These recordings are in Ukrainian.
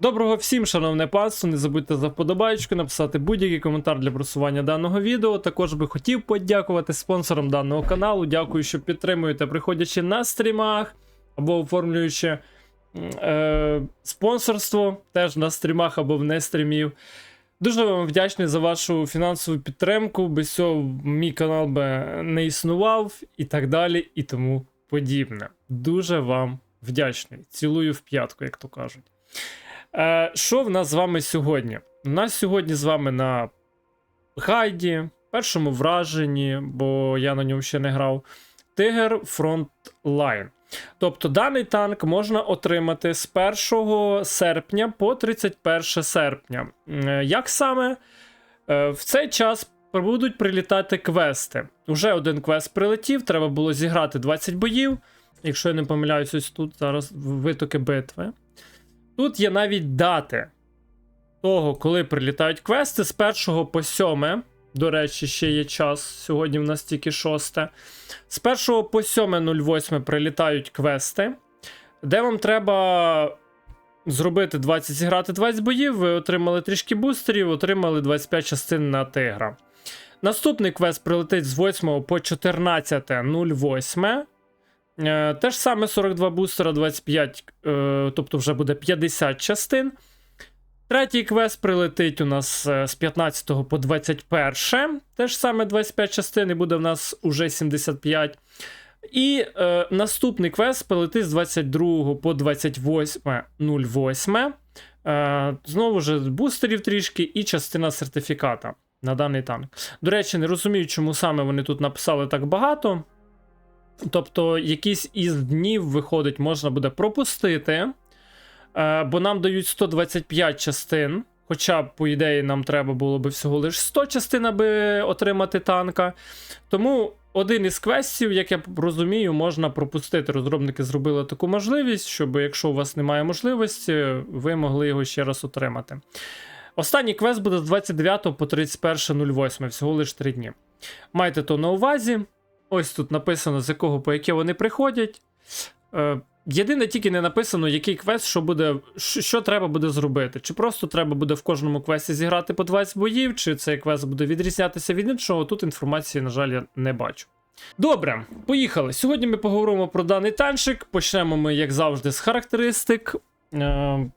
Доброго всім, шановне панство, не забудьте за вподобайку, написати будь-який коментар для просування даного відео. Також би хотів подякувати спонсорам даного каналу. Дякую, що підтримуєте, приходячи на стрімах або оформлюючи е, спонсорство теж на стрімах або вне стрімів. Дуже вам вдячний за вашу фінансову підтримку. Без цього мій канал би не існував і так далі, і тому подібне. Дуже вам вдячний. Цілую в п'ятку, як то кажуть. Е, що в нас з вами сьогодні? У нас сьогодні з вами на гайді, першому враженні, бо я на ньому ще не грав. Тигр Frontline. Тобто даний танк можна отримати з 1 серпня по 31 серпня. Е, Як саме? Е, В цей час будуть прилітати квести. Уже один квест прилетів, треба було зіграти 20 боїв. Якщо я не помиляюсь, ось тут зараз витоки битви. Тут є навіть дати того, коли прилітають квести з 1 по 7. До речі, ще є час. Сьогодні в нас тільки 6. З 1 по 7.08 прилітають квести, де вам треба зробити 20, зіграти 20 боїв. Ви отримали трішки бустерів, отримали 25 частин на тигра. Наступний квест прилетить з 8 по 14.08. Е, Те ж саме 42 бустера, 25, е, тобто вже буде 50 частин. Третій квест прилетить у нас е, з 15 по 21. Те ж саме 25 частин, і буде в нас уже 75. І е, наступний квест прилетить з 22 по 28.08. Е, знову ж бустерів трішки і частина сертифіката на даний танк. До речі, не розумію, чому саме вони тут написали так багато. Тобто, якийсь із днів виходить, можна буде пропустити, е, бо нам дають 125 частин. Хоча, по ідеї, нам треба було би всього лише 100 частин, аби отримати танка. Тому один із квестів, як я розумію, можна пропустити. Розробники зробили таку можливість, щоб якщо у вас немає можливості, ви могли його ще раз отримати. Останній квест буде з 29 по 31.08, всього лише 3 дні. Майте то на увазі. Ось тут написано, з якого по яке вони приходять. Е, єдине, тільки не написано, який квест, що буде, що, треба буде зробити. Чи просто треба буде в кожному квесті зіграти по 20 боїв, чи цей квест буде відрізнятися від іншого. Тут інформації, на жаль, я не бачу. Добре, поїхали. Сьогодні ми поговоримо про даний танчик. Почнемо ми, як завжди, з характеристик. Е,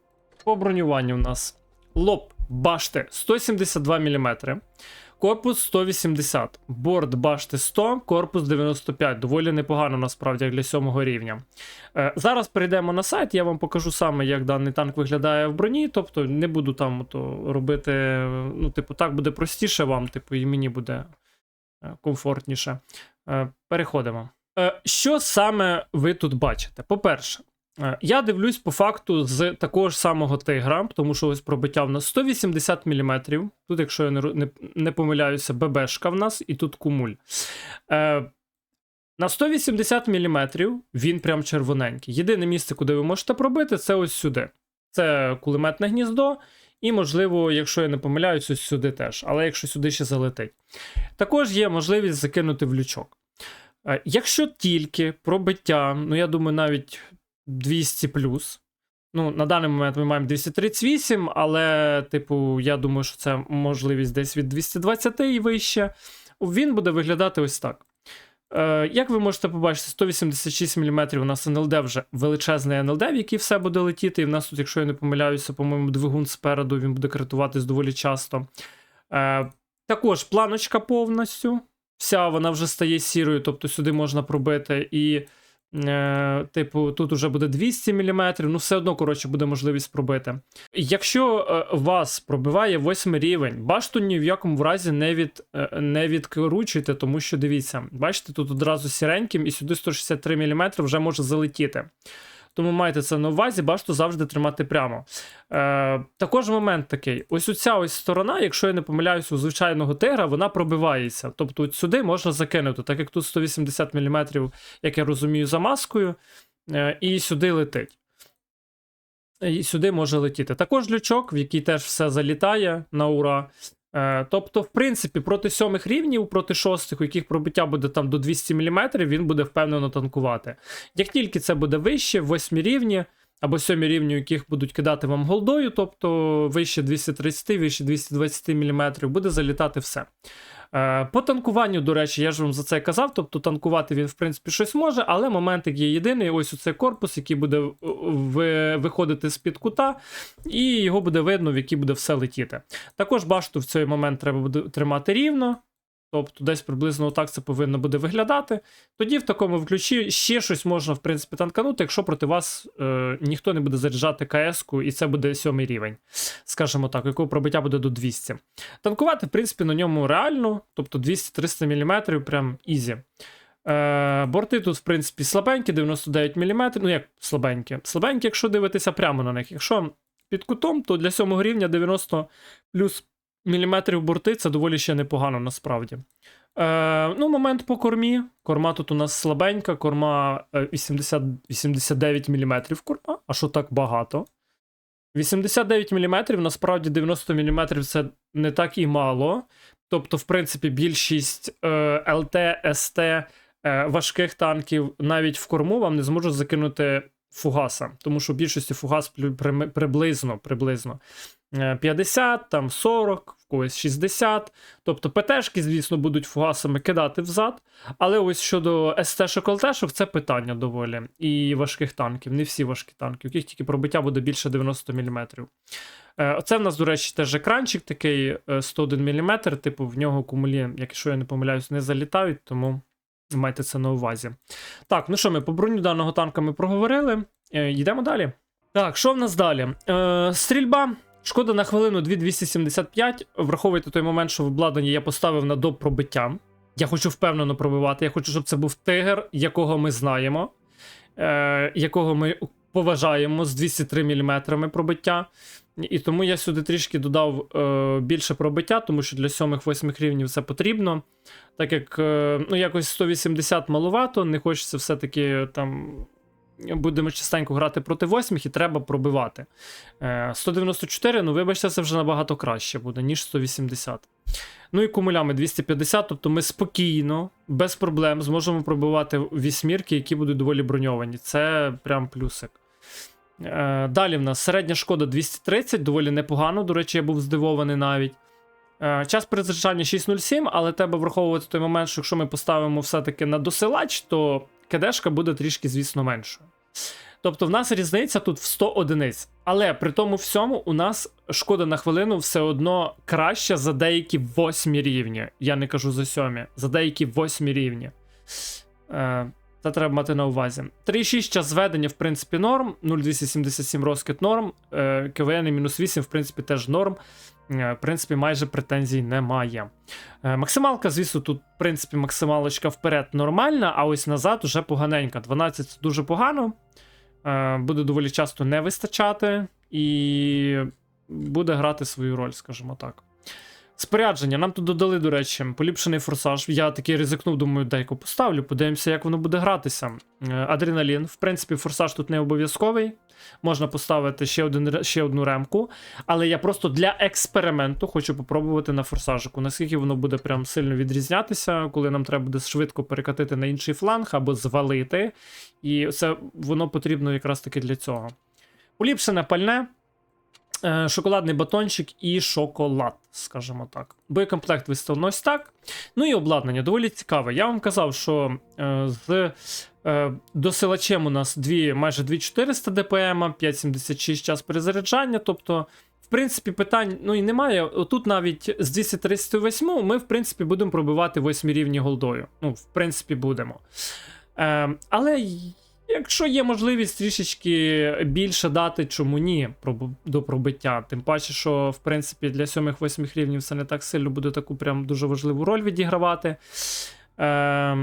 по бронюванню у нас лоб башти 172 мм. Корпус 180, борт башти 100, корпус 95. Доволі непогано насправді для 7 рівня. Е, зараз перейдемо на сайт, я вам покажу саме, як даний танк виглядає в броні. Тобто не буду там то робити. Ну, типу, так буде простіше вам, типу, і мені буде е, комфортніше. Е, переходимо. Що саме ви тут бачите? По-перше, Я дивлюсь по факту з такого ж самого тигра, тому що ось пробиття в нас 180 мм. Тут, якщо я не, не, не помиляюся, ББшка в нас і тут кумуль. Е, на 180 мм він прям червоненький. Єдине місце, куди ви можете пробити, це ось сюди. Це кулеметне гніздо, і, можливо, якщо я не помиляюсь, ось сюди теж. Але якщо сюди ще залетить. Також є можливість закинути в лючок. Е, Якщо тільки пробиття, ну я думаю, навіть 200 плюс. Ну, на даний момент ми маємо 238, але, типу, я думаю, що це можливість десь від 220 і вище. Він буде виглядати ось так. Е, як ви можете побачити, 186 мм у нас НЛД вже величезний НЛД, в який все буде летіти. І в нас тут, якщо я не помиляюся, по-моєму, двигун спереду він буде критуватись доволі часто. Е, також планочка повністю. Вся вона вже стає сірою, тобто сюди можна пробити і. Е, типу, тут вже буде 200 мм, ну все одно, коротше, буде можливість пробити. Якщо е, вас пробиває 8 рівень, башту ні в якому разі не, від, е, не відкручуйте, тому що дивіться, бачите, тут одразу сіреньким і сюди 163 мм вже може залетіти. Тому майте це на увазі, башту завжди тримати прямо. Е, також момент такий: ось оця ось сторона, якщо я не помиляюся, у звичайного тигра, вона пробивається. Тобто от сюди можна закинути, так як тут 180 мм, як я розумію, за маскою, е, і сюди летить. І сюди може летіти. Також лючок, в який теж все залітає на ура. Е, тобто, в принципі, проти сьомих рівнів, проти шостих, у яких пробиття буде там до 200 мм, він буде впевнено танкувати. Як тільки це буде вище, восьмі рівні, або сьомі рівні, яких будуть кидати вам голдою, тобто вище 230, вище 220 мм, буде залітати все. Е, По танкуванню, до речі, я ж вам за це казав. Тобто танкувати він, в принципі, щось може, але моментик є єдиний. Ось оцей корпус, який буде виходити з-під кута, і його буде видно, в який буде все летіти. Також башту в цей момент треба буде тримати рівно. Тобто десь приблизно отак це повинно буде виглядати. Тоді в такому ключі ще щось можна, в принципі, танканути, якщо проти вас е, ніхто не буде заряджати КС-ку, і це буде сьомий рівень, скажімо так, якого пробиття буде до 200. Танкувати, в принципі, на ньому реально, тобто 200-300 мм, прям ізі. Е, борти тут, в принципі, слабенькі, 99 мм. Ну, як слабенькі? Слабенькі, якщо дивитися прямо на них. Якщо під кутом, то для 7 рівня 90 плюс міліметрів борти це доволі ще непогано насправді. Е, ну, момент по кормі. Корма тут у нас слабенька, корма е, 80, 89 мм корма, а що так багато? 89 мм, насправді 90 мм це не так і мало. Тобто, в принципі, більшість е, ЛТ, СТ е, важких танків навіть в корму вам не зможуть закинути фугаса, тому що в більшості фугас приблизно, приблизно е, 50, там 40, в когось 60. Тобто ПТшки, звісно, будуть фугасами кидати взад. Але ось щодо СТ-шок, ЛТ-шок, це питання доволі. І важких танків. Не всі важкі танки, у яких тільки пробиття буде більше 90 мм. Е, Оце в нас, до речі, теж екранчик такий е, 101 мм, типу в нього кумулі, якщо я не помиляюсь, не залітають, тому майте це на увазі. Так, ну що, ми по броню даного танка ми проговорили. Е, Йдемо далі. Так, що в нас далі? Е, стрільба. Шкода на хвилину 2275. Враховуйте той момент, що в обладнанні я поставив на доп пробиття. Я хочу впевнено пробивати. Я хочу, щоб це був тигр, якого ми знаємо, е, якого ми поважаємо з 203 мм пробиття. І тому я сюди трішки додав е, більше пробиття, тому що для 7-8 рівнів це потрібно. Так як е, ну, якось 180 маловато, не хочеться все-таки там. Будемо частенько грати проти 8 і треба пробивати. Е, 194, ну вибачте, це вже набагато краще буде, ніж 180. Ну і кумулями 250, тобто ми спокійно, без проблем зможемо пробивати вісьмірки, які будуть доволі броньовані. Це прям плюсик. Е, Далі в нас середня шкода 230, доволі непогано. До речі, я був здивований навіть. Е, Час перезаряджання 6.07, але треба враховувати той момент, що якщо ми поставимо все-таки на досилач, то кедешка буде трішки, звісно, меншою. Тобто в нас різниця тут в 100 одиниць. Але при тому всьому у нас шкода на хвилину все одно краща за деякі 8 рівні. Я не кажу за 7, за деякі 8 рівні. Е, це треба мати на увазі. 3,6 час зведення, в принципі, норм. 0,277 розкид норм. Е, КВН мінус 8, в принципі, теж норм. Е, В принципі, майже претензій немає. Е, Максималка, звісно, тут, в принципі, максималочка вперед нормальна, а ось назад уже поганенька. 12 це дуже погано. Е, Буде доволі часто не вистачати, і буде грати свою роль, скажімо так. Спорядження. Нам тут додали, до речі, поліпшений форсаж. Я такий ризикнув, думаю, дай-ка поставлю, подивимося, як воно буде гратися. Е, Адреналін. В принципі, форсаж тут не обов'язковий. Можна поставити ще, один, ще одну ремку. Але я просто для експерименту хочу попробувати на форсажику. Наскільки воно буде прям сильно відрізнятися, коли нам треба буде швидко перекатити на інший фланг або звалити. І це воно потрібно якраз таки для цього. Поліпшене пальне. Е, Шоколадний батончик і шоколад, скажімо так. Боєкомплект виставлено ось так. Ну і обладнання доволі цікаве. Я вам казав, що е, з е, досилачем у нас дві, майже 2400 ДПМ, 576 час перезаряджання. Тобто, в принципі, питань ну і немає. Отут навіть з 238 ми, в принципі, будемо пробивати 8 рівні голдою. Ну, в принципі, будемо. Але якщо є можливість трішечки більше дати, чому ні, до пробиття. Тим паче, що в принципі для 7-8 рівнів це не так сильно буде таку прям дуже важливу роль відігравати. Е,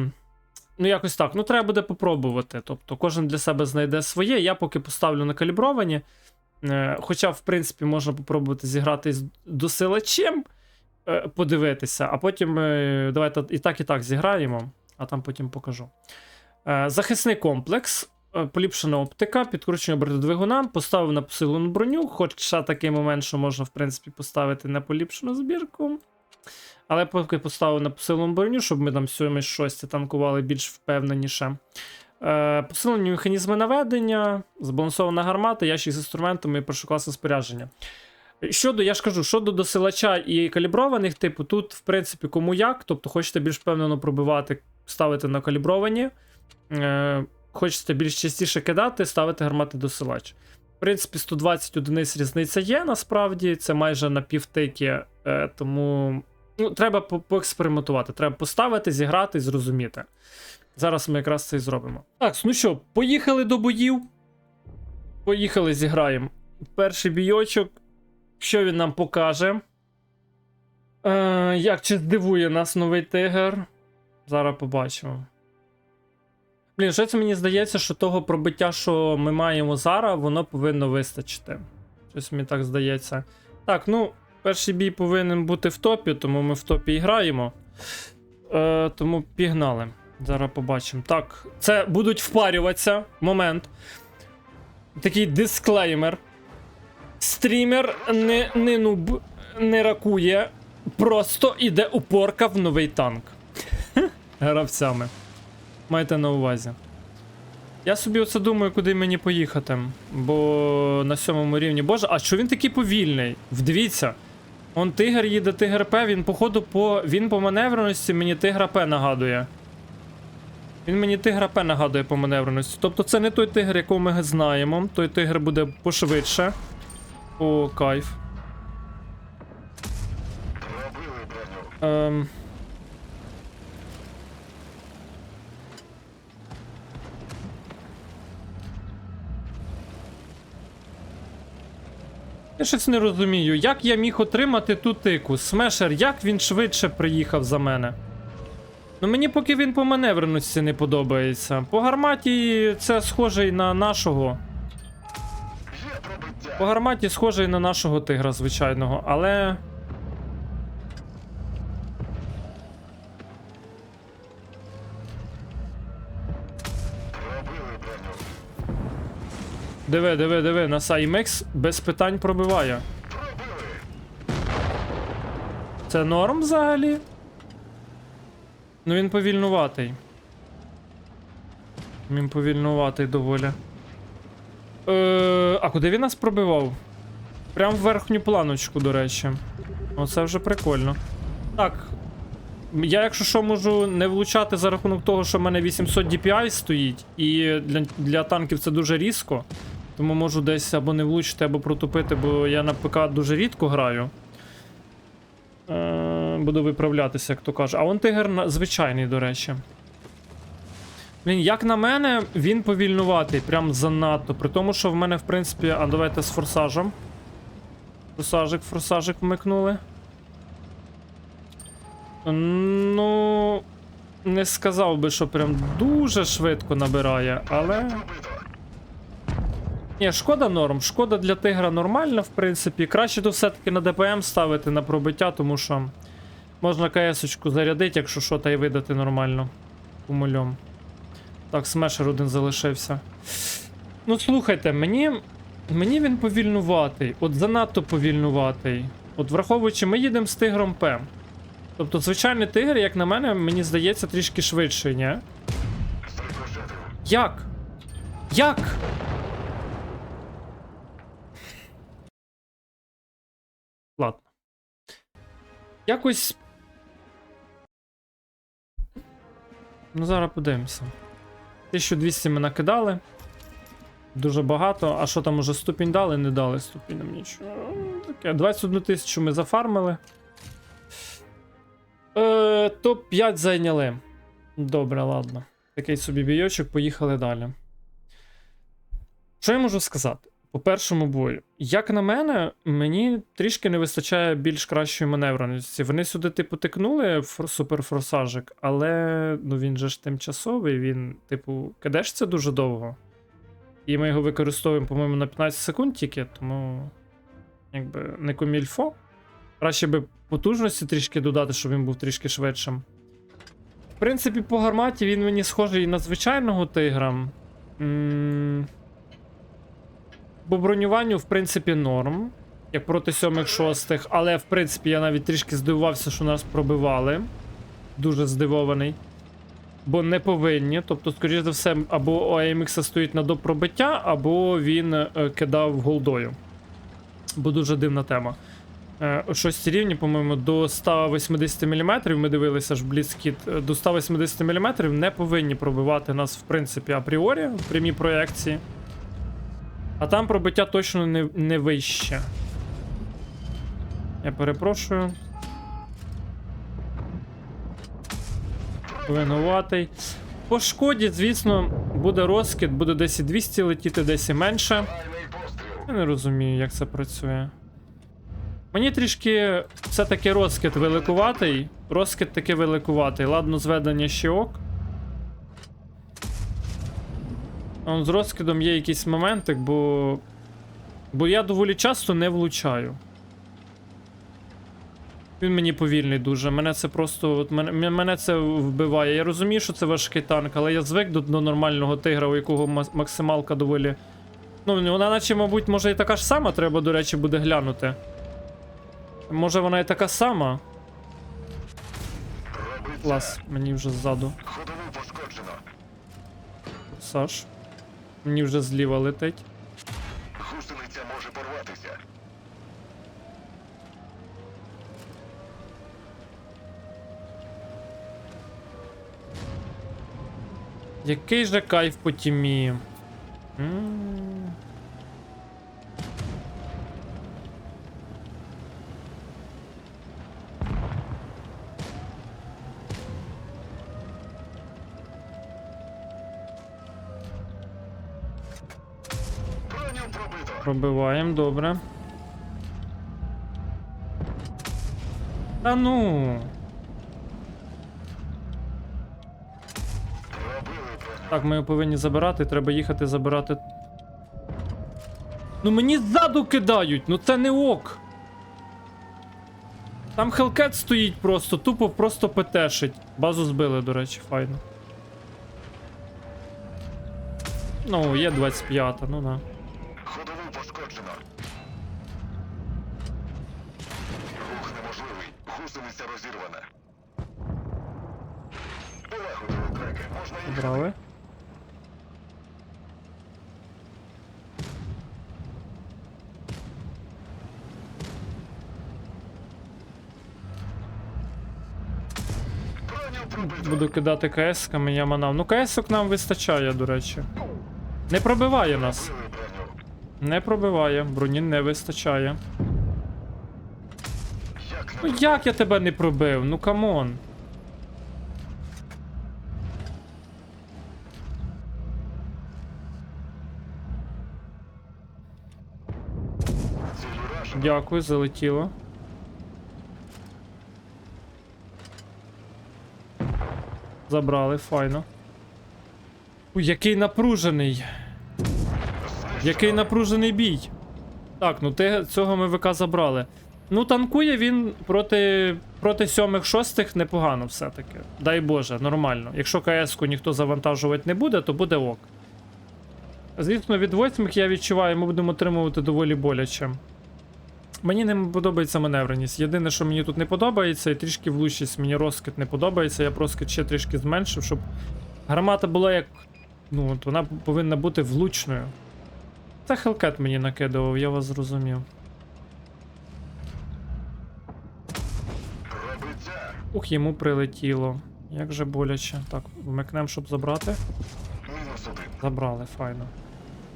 ну, якось так. Ну, треба буде попробувати. Тобто, кожен для себе знайде своє. Я поки поставлю на калібровані. Е, хоча, в принципі, можна попробувати зіграти з досилачем, е, подивитися, а потім е, давайте і так, і так зіграємо, а там потім покажу. Е, Захисний комплекс, е, поліпшена оптика, підкручення бортодвигуна, поставив на посилену броню, хоча такий момент, що можна, в принципі, поставити на поліпшену збірку. Але поки поставив на посилену броню, щоб ми там 7-6 танкували більш впевненіше. Е, посилені механізми наведення, збалансована гармата, ящик з інструментами і першокласне спорядження. Щодо, я ж кажу, щодо досилача і каліброваних, типу, тут, в принципі, кому як, тобто хочете більш впевнено пробивати, ставити на калібровані. Е, хочете більш частіше кидати, ставити гармати досилач. В принципі, 120 одиниць різниця є, насправді, це майже на півтики, е, тому ну, треба по- поекспериментувати. Треба поставити, зіграти і зрозуміти. Зараз ми якраз це і зробимо. Так, ну що, поїхали до боїв. Поїхали, зіграємо. Перший бійочок. Що він нам покаже? Е, як чи здивує нас новий тигр? Зараз побачимо. Блін, щось мені здається, що того пробиття, що ми маємо зараз, воно повинно вистачити. Щось мені так здається. Так, ну, перший бій повинен бути в топі, тому ми в топі і граємо. Е, тому пігнали. Зараз побачимо. Так, це будуть впарюватися. Момент. Такий дисклеймер. Стрімер не, не нуб, не ракує. Просто іде упорка в новий танк. Гравцями. Майте на увазі. Я собі оце думаю, куди мені поїхати. Бо на сьомому рівні. Боже, а що він такий повільний? Вдивіться. Он тигр їде, тигр П, він, походу, по. Він по маневреності мені тигра П нагадує. Він мені тигра П нагадує по маневреності. Тобто це не той тигр, якого ми знаємо. Той тигр буде пошвидше. О, кайф. Ем... Я щось не розумію, як я міг отримати ту тику? Смешер, як він швидше приїхав за мене? Ну мені поки він по маневреності не подобається. По гарматі це схожий на нашого. По гарматі схожий на нашого тигра звичайного, але. Диви, диви, диви, на Саймекс без питань пробиває. Це норм взагалі? Ну він повільнуватий. Він повільнуватий доволі. Е, а куди він нас пробивав? Прям в верхню планочку, до речі. Оце вже прикольно. Так. Я, якщо що, можу не влучати за рахунок того, що в мене 800 DPI стоїть, і для, для танків це дуже різко. Тому можу десь або не влучити, або протупити, бо я на ПК дуже рідко граю. Е, буду виправлятися, як то каже. А он тигр звичайний, до речі. Він, як на мене, він повільнуватий, прям занадто. При тому, що в мене, в принципі, а давайте з форсажем. Форсажик, форсажик вмикнули. Ну. Не сказав би, що прям дуже швидко набирає, але. Ні, шкода норм. Шкода для тигра нормальна, в принципі. Краще то все-таки на ДПМ ставити на пробиття, тому що можна КС-очку зарядити, якщо що, та й видати нормально. Умольом. Так, смешер один залишився. Ну, слухайте, мені. Мені він повільнуватий. От занадто повільнуватий. От враховуючи, ми їдемо з тигром П. Тобто, звичайний тигр, як на мене, мені здається, трішки швидший, ні? Як? Як? Ладно. Якось. Ну, зараз подивимося. 1200 ми накидали. Дуже багато. А що там уже ступінь дали? Не дали ступінь нам нічого. Таке. 21 тисячу ми зафармили. Е, Топ-5 зайняли. Добре, ладно. Такий собі бійочок, поїхали далі. Що я можу сказати? По першому бою. Як на мене, мені трішки не вистачає більш кращої маневреності. Вони сюди, типу, тикнули в суперфорсажик, але ну він же ж тимчасовий, він, типу, кидеш це дуже довго. І ми його використовуємо, по-моєму, на 15 секунд тільки, тому якби не комільфо. Краще би потужності трішки додати, щоб він був трішки швидшим. В принципі, по гарматі він мені схожий на звичайного тигра. М, По бронюванню, в принципі, норм. Як проти сьомих шостих, але в принципі я навіть трішки здивувався, що нас пробивали. Дуже здивований. Бо не повинні. Тобто, скоріш за все, або AMX стоїть на допробиття, або він е, кидав голдою. Бо дуже дивна тема. Е, о шостій рівні, по-моєму, до 180 мм, ми дивилися ж Бліцкіт, е, до 180 мм не повинні пробивати нас, в принципі, апріорі в прямій проекції. А там пробиття точно не, не вище. Я перепрошую. Винуватий. По шкоді, звісно, буде розкид, буде десь і 200 летіти, десь і менше. Я не розумію, як це працює. Мені трішки все-таки розкид великуватий. Розкид таки великуватий. Ладно, зведення ще ок. Он з розкидом є якийсь моментик, бо. Бо я доволі часто не влучаю. Він мені повільний дуже. Мене це просто. От мене, мене це вбиває. Я розумію, що це важкий танк, але я звик до, до нормального тигра, у якого максималка доволі. Ну, вона, наче, мабуть, може і така ж сама, треба, до речі, буде глянути. Може вона і така сама. Клас, мені вже ззаду. Саш. Мені вже зліва летить. Гусениця може порватися. Який же кайф по тімі. М. Пробиваємо, добре. Та ну. Так, ми його повинні забирати, треба їхати забирати. Ну мені ззаду кидають, ну це не ок. Там Хелкет стоїть просто, тупо просто петешить. Базу збили, до речі, файно. Ну, є 25, ну да. Кидати КС-ками, я манав. Ну, КС-ок нам вистачає, до речі. Не пробиває нас. Не пробиває, броні не вистачає. Ну як я тебе не пробив? Ну камон. Дякую, залетіло. Забрали, файно. Ой, який напружений. Який напружений бій. Так, ну те, цього ми ВК забрали. Ну, танкує він проти проти сьомих шостих непогано все-таки. Дай Боже, нормально. Якщо КС-ку ніхто завантажувати не буде, то буде ок. Звісно, від восьмих я відчуваю, ми будемо отримувати доволі боляче. Мені не подобається маневреність. Єдине, що мені тут не подобається, і трішки влучність. Мені розкид не подобається. Я б розкид ще трішки зменшив, щоб гармата була як. Ну, от вона повинна бути влучною. Це Хелкет мені накидував, я вас зрозумів. Ух, йому прилетіло. Як же боляче. Так, вмикнем, щоб забрати. Забрали, файно.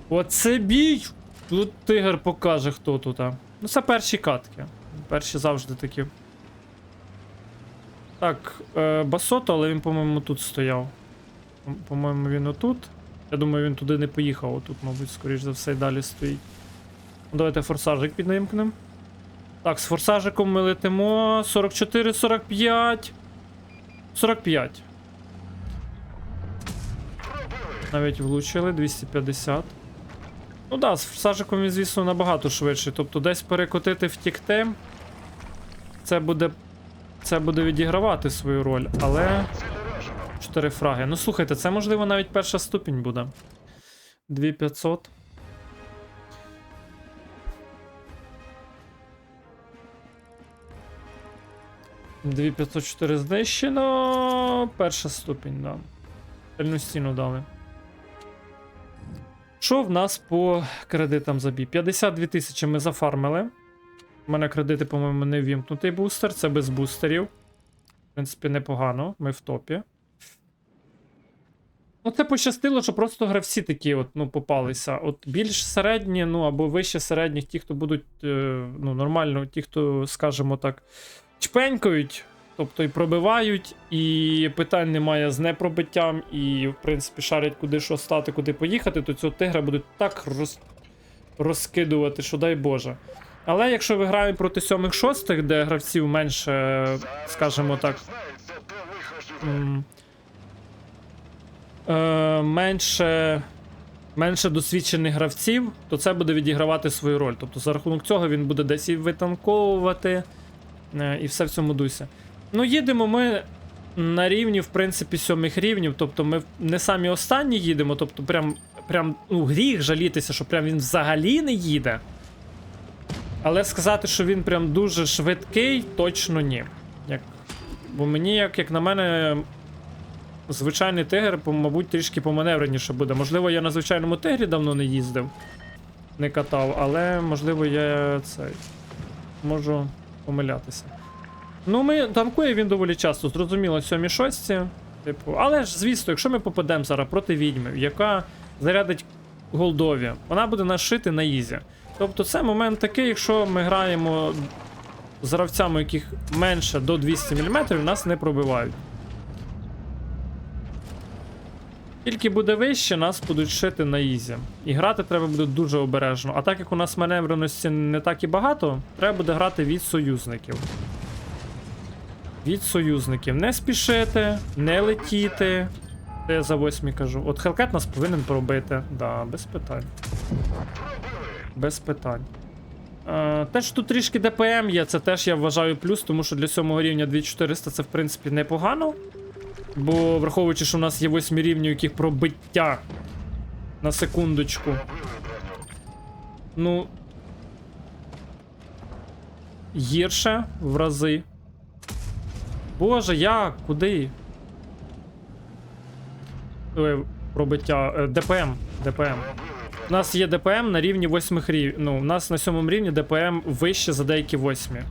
Оце бій! Тут тигр покаже, хто тут. а. Ну, це перші катки. Перші завжди такі. Так, е, Басото, але він, по-моєму, тут стояв. По-моєму, він отут. Я думаю, він туди не поїхав, отут, мабуть, скоріш за все, і далі стоїть. Ну, Давайте форсажик піднимкнем. Так, з форсажиком ми летимо. 44, 45. 45. Навіть влучили 250. Ну да, з форсажиком він, звісно, набагато швидше. Тобто десь перекотити втікти. Це буде. Це буде відігравати свою роль, але. 4 фраги. Ну слухайте, це можливо навіть перша ступінь буде. 2500. Дві 504 знищено. Перша ступінь, да. Стальну стіну дали. Що в нас по кредитам за бій? 52 тисячі ми зафармили. У мене кредити, по-моєму, не ввімкнутий бустер, це без бустерів. В принципі, непогано, ми в топі. Ну, це пощастило, що просто гравці такі от, ну, попалися. От більш середні, ну або вище середніх, ті, хто будуть е, ну, нормально, ті, хто, скажімо так, чпенькають, тобто і пробивають, і питань немає з непробиттям, і, в принципі, шарять, куди що стати, куди поїхати, то цього тигра будуть так роз... розкидувати, що дай Боже. Але якщо ви граєте проти сьомих шостих, де гравців менше, скажімо так, е, менше, менше досвідчених гравців, то це буде відігравати свою роль. Тобто за рахунок цього він буде десь і витанковувати, е, і все в цьому дусі. Ну, їдемо ми на рівні, в принципі, сьомих рівнів. Тобто ми не самі останні їдемо, тобто прям, прям ну, гріх жалітися, що прям він взагалі не їде. Але сказати, що він прям дуже швидкий, точно ні. Як... Бо мені, як, як на мене, звичайний тигр, мабуть, трішки поманевреніше буде. Можливо, я на звичайному тигрі давно не їздив, не катав, але можливо я цей можу помилятися. Ну, ми танкує він доволі часто, зрозуміло, сьомі шості. Типу, але ж, звісно, якщо ми попадемо зараз проти відьми, яка зарядить голдові, вона буде нас шити на ізі. Тобто це момент такий, якщо ми граємо з гравцями, яких менше до 200 мм, нас не пробивають. Тільки буде вище, нас будуть шити на ізі. І грати треба буде дуже обережно. А так як у нас маневреності не так і багато, треба буде грати від союзників. Від союзників. Не спішити, не летіти. Це я за восьмі кажу. От Хелкет нас повинен пробити. Да, без питань. Без питань. Е, те, що тут трішки ДПМ є, це теж я вважаю плюс, тому що для сьомого рівня 2400 це в принципі непогано. Бо враховуючи, що в нас є 8 рівні, у яких пробиття на секундочку. Ну. Гірше в рази. Боже, як? Куди? Пробиття. Е, ДПМ. ДПМ. У нас є ДПМ на рівні 8 рівень. Ну, у нас на сьомому рівні ДПМ вище за деякі восьмі.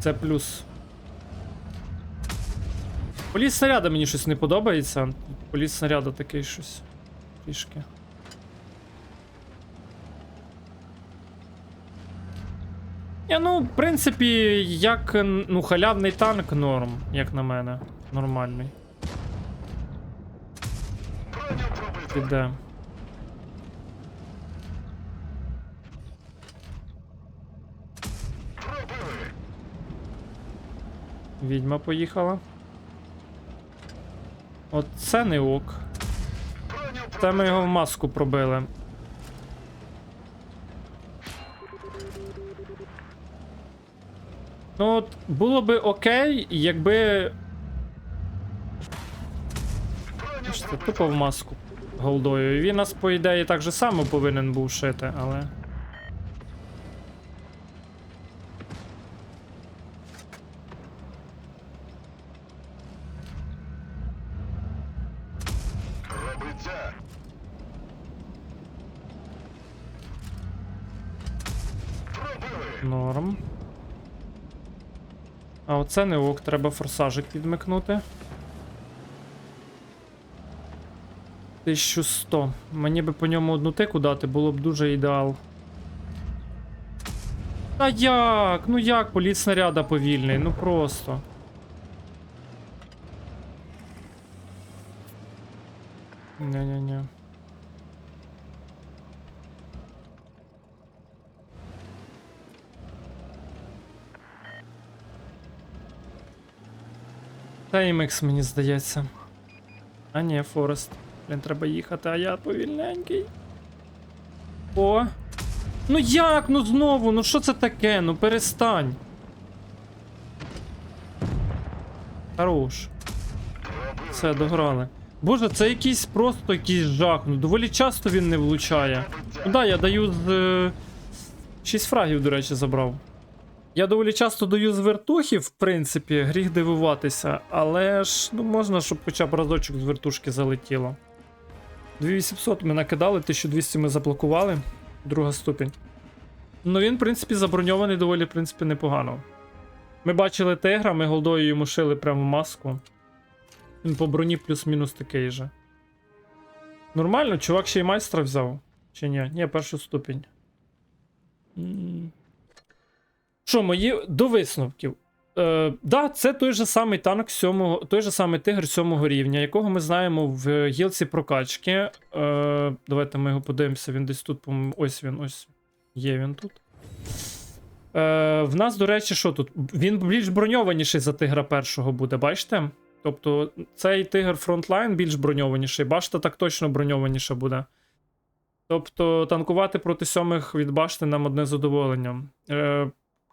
Це плюс. Поліс снаряда мені щось не подобається. Поліс снаряда такий щось. Трішки. Я, ну, в принципі, як ну, халявний танк норм, як на мене. Нормальний. Піде. Відьма поїхала. От це не ок. Це ми його в маску пробили. Ну от було би окей, якби. Бачите, тупо в маску голдою. І він нас, по ідеї, так же само повинен був шити, але. Норм. А оце не ок, треба форсажик підмикнути. 1100. Мені би по ньому одну тику дати, було б дуже ідеал. Та як? Ну як політ снаряда повільний? Ну просто. Таймекс, мені здається. А ні, Форест. Блін, треба їхати, а я повільненький. О. Ну як? Ну знову, ну що це таке? Ну перестань. Хорош. Все, дограли. Боже, це якийсь просто якийсь жах. Ну доволі часто він не влучає. Ну да, я даю з. Е... 6 фрагів, до речі, забрав. Я доволі часто даю з вертухи, в принципі, гріх дивуватися, але ж ну можна, щоб хоча б разочок з вертушки залетіло. 2800 ми накидали, 1200 ми заблокували. Друга ступінь. Ну він, в принципі, заброньований доволі, в принципі, непогано. Ми бачили тигра, ми голдою йому шили прямо маску. Він по броні плюс-мінус такий же. Нормально, чувак ще й майстра взяв. Чи ні? Ні, першу ступінь. Що, мої до висновків. Е, да, це той же самий танк сьомого, той же самий тигр сьомого рівня, якого ми знаємо в гілці прокачки. Е, давайте ми його подивимося. Він десь тут, по-моєму, ось він, ось. Є він тут. Е, в нас, до речі, що тут? Він більш броньованіший за тигра першого буде, бачите? Тобто, цей тигр фронтлайн більш броньованіший, башта так точно броньованіша буде. Тобто, танкувати проти сьомих від башти нам одне задоволення. Е,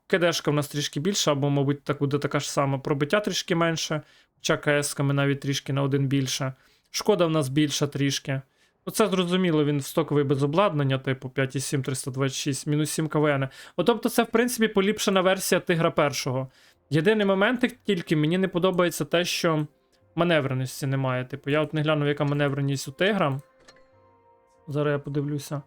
КДшка в нас трішки більша, або, мабуть, так буде така ж сама. Пробиття трішки менше, хоча КС-ками навіть трішки на один більше. Шкода в нас більша трішки. Ну, це зрозуміло, він стоковий без обладнання, типу 5,7 326, мінус 7 КВН. От, тобто, це, в принципі, поліпшена версія тигра першого. Єдиний момент тільки мені не подобається те, що маневреності немає. Типу, я от не глянув, яка маневреність у тигра. Зараз я подивлюся.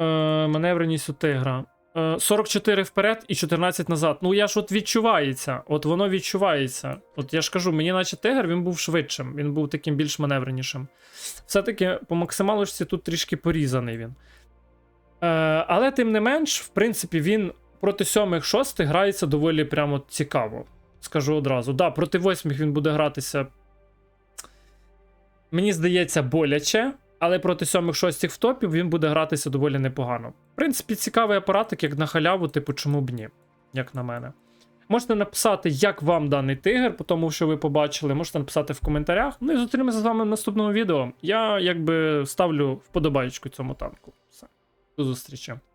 Е, маневреність у тигра. Е, 44 вперед і 14 назад. Ну, я ж от відчувається. От воно відчувається. От я ж кажу, мені наче тигр він був швидшим, він був таким більш маневренішим. Все-таки по максималочці тут трішки порізаний він. Е, але тим не менш, в принципі, він проти сьомих шостих грається доволі прямо цікаво. Скажу одразу. Да, проти восьмих він буде гратися. Мені здається, боляче, але проти сьомих шостих в топі він буде гратися доволі непогано. В принципі, цікавий апаратик, як на халяву, типу, чому б ні, як на мене. Можете написати, як вам даний тигр, по тому, що ви побачили. Можете написати в коментарях. Ну і зустрінемося з вами в наступному відео. Я якби ставлю вподобайку цьому танку. Все. До зустрічі.